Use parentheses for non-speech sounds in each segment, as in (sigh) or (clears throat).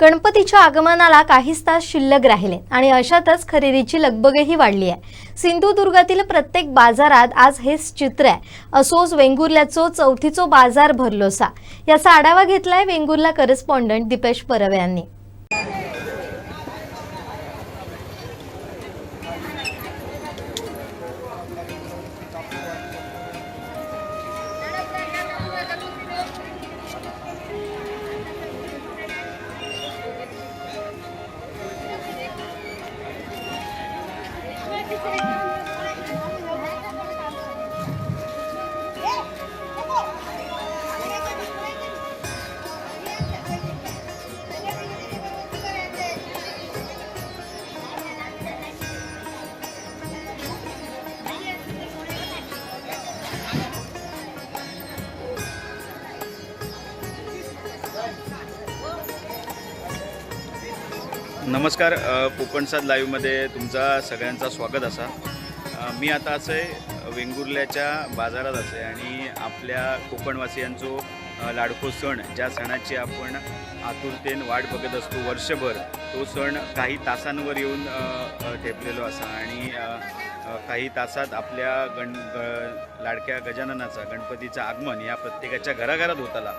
गणपतीच्या आगमनाला काहीच तास शिल्लक राहिले आणि अशातच खरेदीची लगबगही वाढली आहे. सिंधुदुर्गातील प्रत्येक बाजारात आज हेच चित्र आहे. असोच वेंगुर्ल्याचो चौथीचो बाजार भरलोसा. याचा आढावा घेतलाय वेंगुर्ला करस्पॉन्डंट दिपेश परवे यांनी. नमस्कार कोकणसाद लाईव्हमध्ये तुमचा सगळ्यांचा स्वागत असा. मी आता असं आहे वेंगुर्ल्याच्या बाजारात असे आणि आपल्या कोकणवासियांचो लाडको सण ज्या सणाची आपण आतुरतेन वाट बघत असतो वर्षभर तो सण काही तासांवर येऊन ठेपलेलो असा आणि काही तासात आपल्या गण ग लाडक्या गजाननाचा गणपतीचं आगमन या प्रत्येकाच्या घराघरात होताला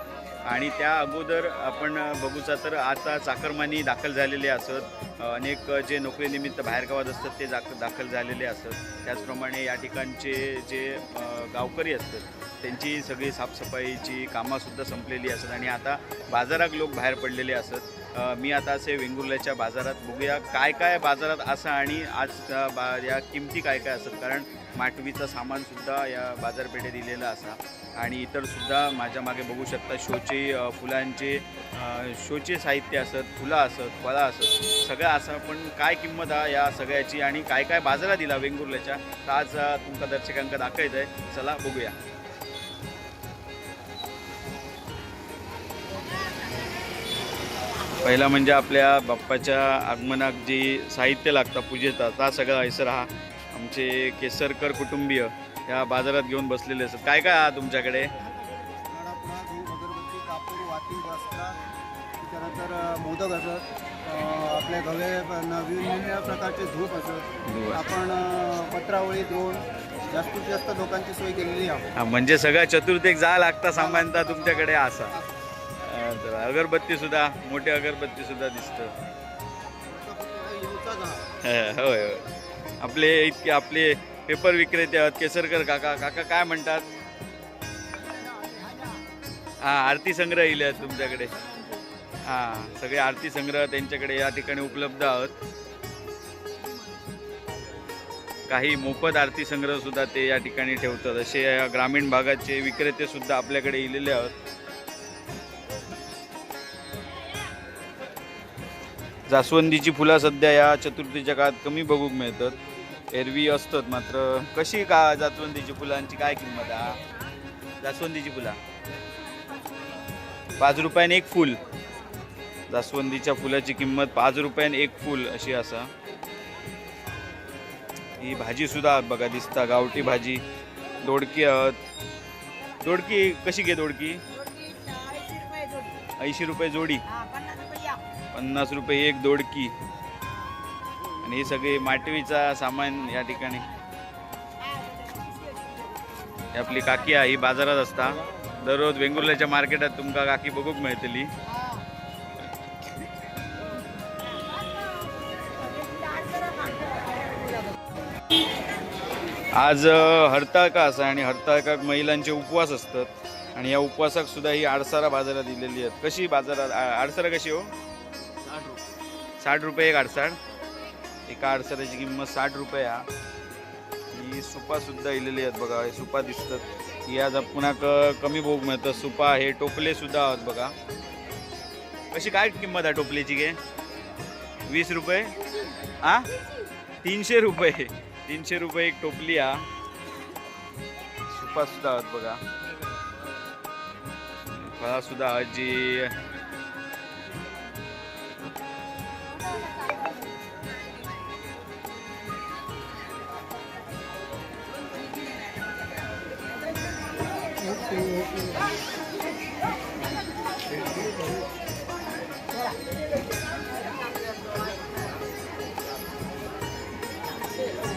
आणि त्या अगोदर आपण बघूचा तर आता चाकरमानी दाखल झालेले असत. अनेक जे नोकरीनिमित्त बाहेरगावात असतात ते जाक दाखल झालेले असत. त्याचप्रमाणे या ठिकाणचे जे गावकरी असतात त्यांची सगळी साफसफाईची कामंसुद्धा संपलेली असतात आणि आता बाजारात लोक बाहेर पडलेले असत. मी आता असे वेंगुर्ल्याच्या बाजारात बघूया काय काय बाजारात असं आणि आज बा या किमती काय काय असतात कारण माटवीचं सामानसुद्धा या बाजारपेठेत दिलेलं असा. आणि इतरसुद्धा माझ्या मागे बघू शकता शोचे फुलांचे शोचे साहित्य असत फुलं असत फळं असत. सगळं असं पण काय किंमत आहे या सगळ्याची आणि काय काय बाजारात दिला वेंगुर्ल्याच्या तर आज अ, तुमका दर्शकांका दाखवायचं आहे चला बघूया. पहिला म्हणजे आपल्या बाप्पाच्या आगमनाक जी साहित्य लागतं पूजेचा ता सगळं हैसर हा. आमचे केसरकर कुटुंबीय ह्या बाजारात घेऊन बसलेले असतात काय काय आहात तुमच्याकडे त्यानंतर मोदक असत आपले गवे नवीन प्रकारचे धूप असत आपण पत्रावळी द्रोण जास्तीत जास्त लोकांची सोय केलेली आहे म्हणजे सगळ्या चतुर्थीक जा लागता सामान्यतः तुमच्याकडे असा अगरबत्ती सुद्धा मोठी अगरबत्ती सुद्धा दिसतं होय होय आपले इतके आपले पेपर विक्रेते आहेत केसरकर काका काका काय म्हणतात? हा आरती संग्रह इले आहेत तुमच्याकडे. हा सगळे आरती संग्रह त्यांच्याकडे या ठिकाणी उपलब्ध आहोत. काही मोफत आरती संग्रह सुद्धा ते या ठिकाणी ठेवतात. असे या ग्रामीण भागाचे विक्रेते सुद्धा आपल्याकडे इलेले आहोत. जास्वंदीची फुलं सध्या या चतुर्थीच्या काळात कमी बघूक मिळतात. एरवी असतात मात्र कशी का जास्वंदीची फुलांची काय किंमत आहे जास्वंदीची फुला. पाच रुपयाने एक फुल. जास्वंदीच्या फुलाची किंमत पाच रुपयाने एक फुल अशी असा. ही भाजी सुद्धा बघा दिसता गावठी भाजी. दोडकी आहात. दोडकी कशी घे दोडकी? ऐंशी रुपये जोडी. पन्नास रुपये एक दोडकी. आणि हे सगळे माटवीचा सामान या ठिकाणी. ही आपली काकी आहे ही बाजारात असता. दररोज वेंगुर्ल्याच्या मार्केटात तुमका काकी बघूक मिळतली. आज हरताळका असा आणि हरताळकाक महिलांचे उपवास असतात. आणि या उपवासाक सुद्धा ही आडसारा बाजारात दिलेली आहेत. कशी बाजारात आडसारा कशी हो? साठ रुपये. एक आडसाड एका आडसाराची किंमत साठ रुपये हा. ही सुपासुद्धा इलेली आहेत बघा हे सुपा दिसतात. ही आज पुन्हा क कमी भोग मिळतं सुपा हे टोपले सुद्धा बघा. कशी काय किंमत आहे टोपलीची गे? वीस रुपये? हा तीनशे रुपये. तीनशे रुपये एक टोपली आ सुपासुद्धा आहोत बघा. फळासुद्धा आहोत जी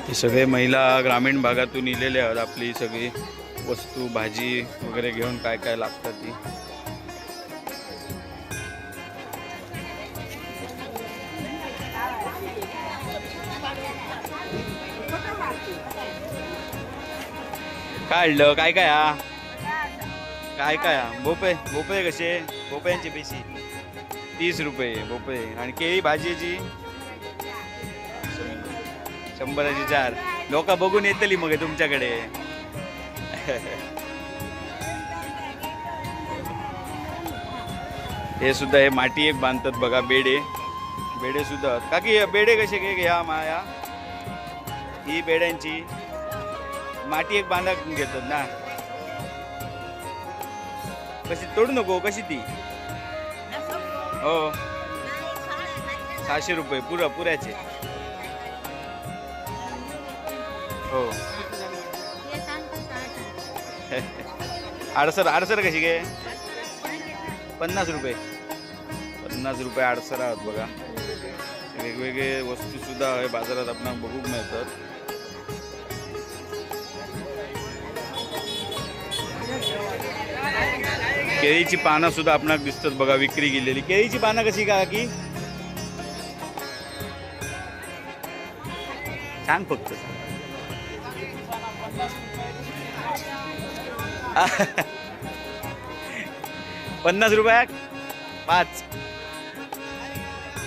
हे सगळे महिला ग्रामीण भागातून इलेले आहेत. आपली सगळी वस्तू भाजी वगैरे घेऊन काय काय लागतात ती. काय आणलं काय काय हा? काय काय हा? भोपळे भोपळे कसे? भोपळ्यांचे पेशी तीस रुपये भोपळे. आणि केळी भाजीची? शंभराची चार. लोक बघून येतली मग तुमच्याकडे. हे सुद्धा हे माती एक बांधतात बघा बेडे. बेडे सुद्धा. काकी बेडे कसे घे घ्या माया. ही बेड्यांची. माती एक बांधा घेतात ना. कशी तोडू नको कशी ती? हो. सहाशे रुपये पुरा पुऱ्याचे. हो. आडसर आडसर कशी घे पन्नास रुपये. पन्नास रुपये आडसर आहात बघा. वेगवेगळे वस्तू सुद्धा हे बाजारात आपण बघूक मिळतात. केळीची पानं सुद्धा आपणाक दिसतात बघा विक्री गेलेली केळीची पानं कशी का की? सांग फक्त. पन्नास रुपयाक पाच.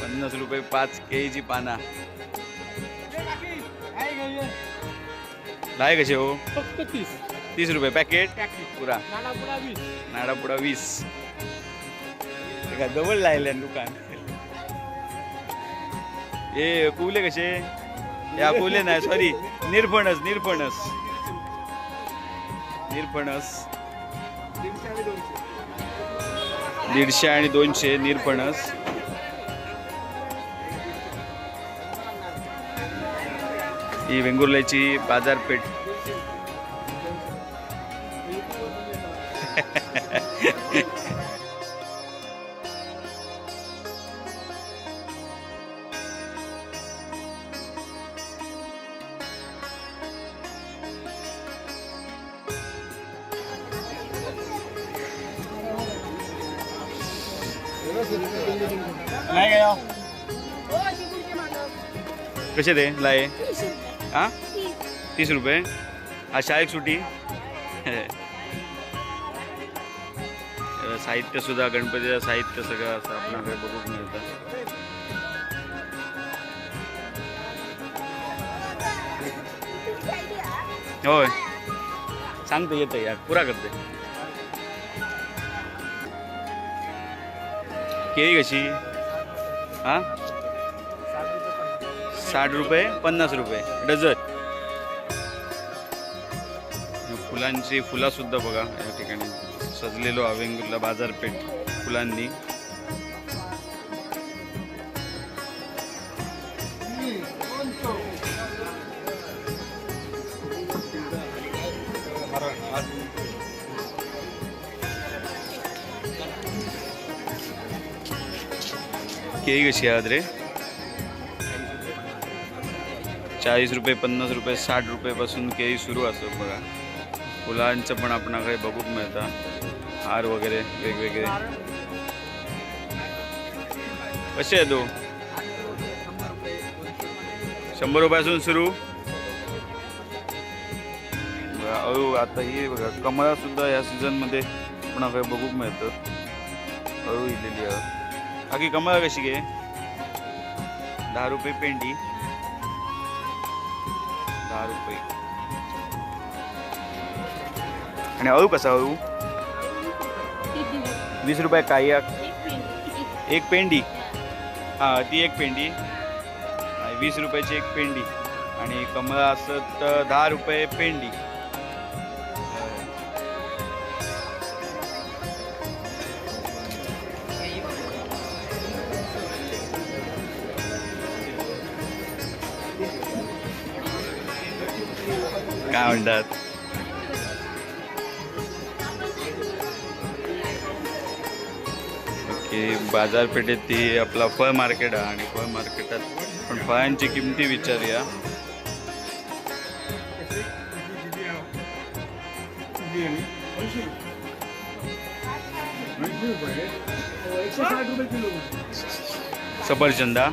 पन्नास रुपये पाच केळीची पाना. लाय कसे हो? फक्त तीस. तीस रुपये पॅकेट पुरा. नाडापुडा वीस नाडापुडा वीस काय जवळ लायले दुकान. ए कुवले कसे? या कुवले नाही सॉरी निरफणस निरफणस. निरफणस. दीडशे आणि दोनशे निरफणस. ही वेंगुर्ल्याची बाजारपेठ. नाही काय कसे ते लाये हा? तीस। रुपये। हा शाळेत सुटी। साहित्य सुद्धा गणपतीचं साहित्य सगळं असं आपल्याकडे बघूक मिळतं. होय. सांगतो येतं यार पुरा करते केळी कशी? हा? साठ रुपये पन्नास रुपये डझन. फुलांची फुला सुद्धा बघा या ठिकाणी. सजलेलो आहे वेंगुर्ला बाजारपेठ फुलांनी. केळी कशी आहात रे चाळीस रुपये पन्नास रुपये साठ रुपयेपासून केळी सुरू असतो बघा. फुलांचं पण आपणाकडे बघूक मिळतं. हार वगैरे वेगवेगळे. कसे आहे तो हो? शंभर रुपयापासून सुरू? अळू आता ही बघा कमळा सुद्धा या सीझनमध्ये आपणाकडे बघूक मिळतं. अळू इलेली आहे. बाकी कमळा कशी घे दहा रुपये पेंडी. दहा रुपये. आणि अळू कसा अळू वीस रुपये काय एक पेंडी. हां ती एक पेंडी. वीस रुपयाची एक पेंडी. आणि कमळ असत दहा रुपये पेंडी. काय म्हणतात? ओके बाजारपेठेत ती आपला फळ मार्केट आहे आणि फळ मार्केटात पण फळांची किमती विचारूया. सफरचंदा.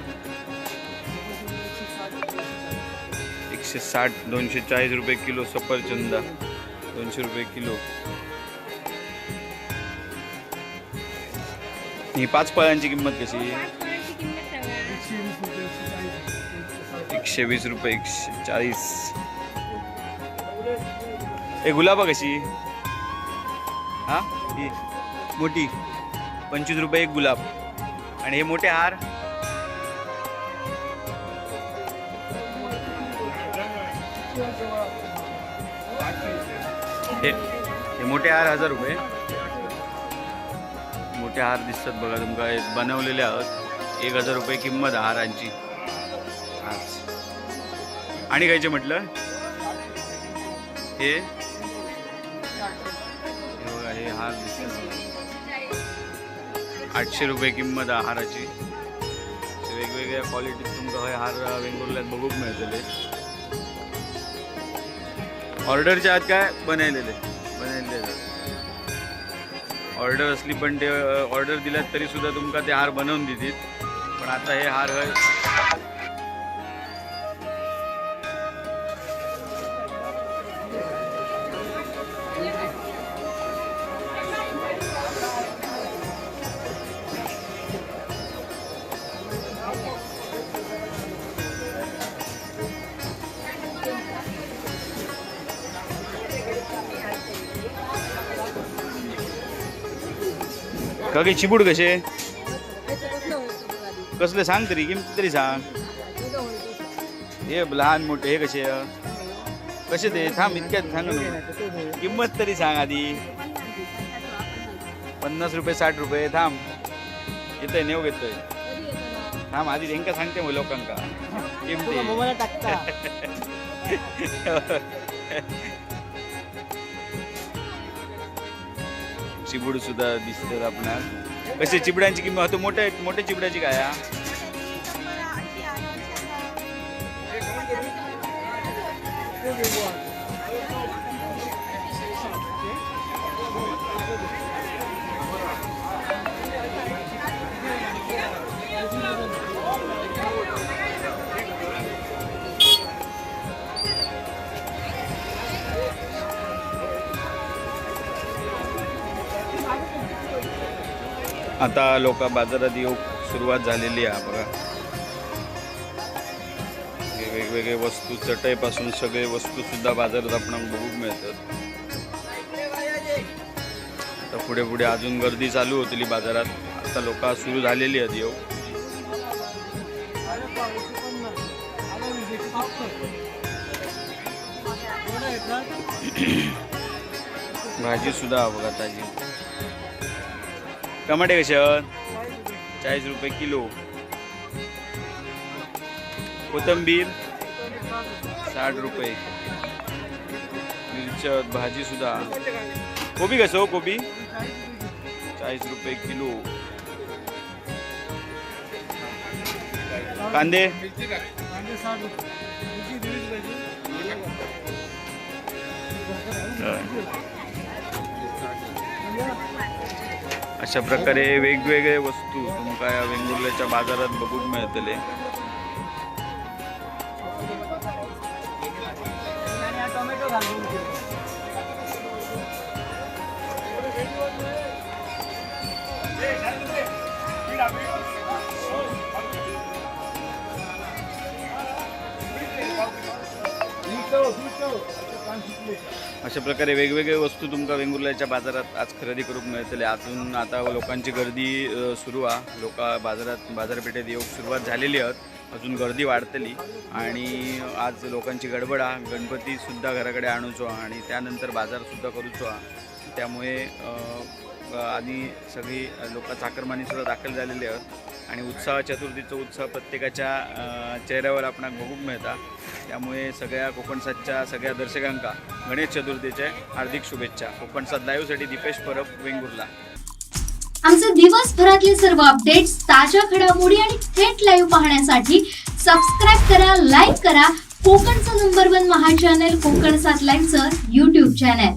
एकशे साठ दोनशे चाळीस रुपये किलो सफरचंदा दोनशे रुपये किलो. ही पाच फळांची किंमत कशी? एकशे वीस रुपये एकशे वीस रुपये एकशे चाळीस. ए गुलाबा कशी? हा? ही मोठी. पंचवीस रुपये एक गुलाब. आणि हे मोठे हार? हे मोठे हार हजार रुपये. ते हार दिसतात बघा तुमका. बनवलेले आहोत. एक हजार रुपये किंमत आहे हारांची. आणि कायचे म्हटलं? हे? बघा हे हार दिसतात आठशे रुपये किंमत आहे हाराची. वेगवेगळ्या क्वालिटीत तुमका हे हार वेंगुर्ल्यात बघूक मिळतले. ऑर्डरच्या आत काय बनवलेले? ऑर्डर असली पण ते ऑर्डर दिल्यात तरी सुद्धा तुमका ते हार बनवून देतील. पण आता हे हार हय का काही चिबूड कसे कसले सांग तरी किमती तरी सांग. हे लहान मोठे हे कसे कसे ते? थांब इतक्यात सांग. किंमत तरी सांग आधी. पन्नास रुपये साठ रुपये थांब. येतोय नेऊ घेतोय. थांब आधी त्यांका सांगते मग लोकांका (laughs) किमती. (laughs) चिबूड सुद्धा दिसतात आपणास. कसे चिबड्यांची किंमत? तो मोठ्या मोठ्या चिबड्याची काय हा? आता लोक बाजारात येऊ सुरुवात झालेली आहे बघा. वेगवेगळे वस्तू चटईपासून सगळे वस्तू सुद्धा बाजारात आपण बघूक मिळतात. आता पुढे पुढे अजून गर्दी चालू होतली बाजारात. आता लोक सुरू झालेली आहेत येऊ. (clears throat) भाजी सुद्धा बघा ताजी. टमाटे कसे आहेत? चाळीस रुपये किलो. कोथंबीर साठ रुपये. मिरच्या भाजी सुद्धा. कोबी कसं हो कोबी? चाळीस रुपये किलो. कांदे? अशा प्रकारे वेगवेगळे वस्तू तुमका या वेंगुर्ल्याच्या बाजारात बघूक मिळतले. अशा प्रकारे वेगवेगळे वस्तू तुमका वेंगुर्ल्याच्या बाजारात आज खरेदी करूक मिळतले. अजून आता लोकांची गर्दी सुरू आहा लोक बाजारात बाजारपेठेत येऊक सुरुवात झालेली आहेत अजून गर्दी वाढतली. आणि आज लोकांची गडबड आहे गणपती सुद्धा घराकडे आणूचो आणि त्यानंतर बाजारसुद्धा करूचो हा त्यामुळे आणि सगळी लोक चाकरमानी सुद्धा दाखल झालेली आहेत आणि उत्साह चतुर्थीचा उत्साह प्रत्येकाच्या चेहऱ्यावर आपणाक बघूक मिळता. त्यामुळे सगळ्या कोकणसातच्या सगळ्या दर्शकांका गणेश चतुर्थीच्या हार्दिक शुभेच्छा. कोकणचा लाईव्हसाठी दीपेश परब वेंगुर्ला. आमचे दिवसभरातले सर्व अपडेट्स ताज्या घडामोडी आणि थेट लाईव्ह पाहण्यासाठी सबस्क्राईब करा लाईक करा. कोकणचं नंबर वन महा चॅनल कोकण सात लाईव्हचं युट्यूब चॅनल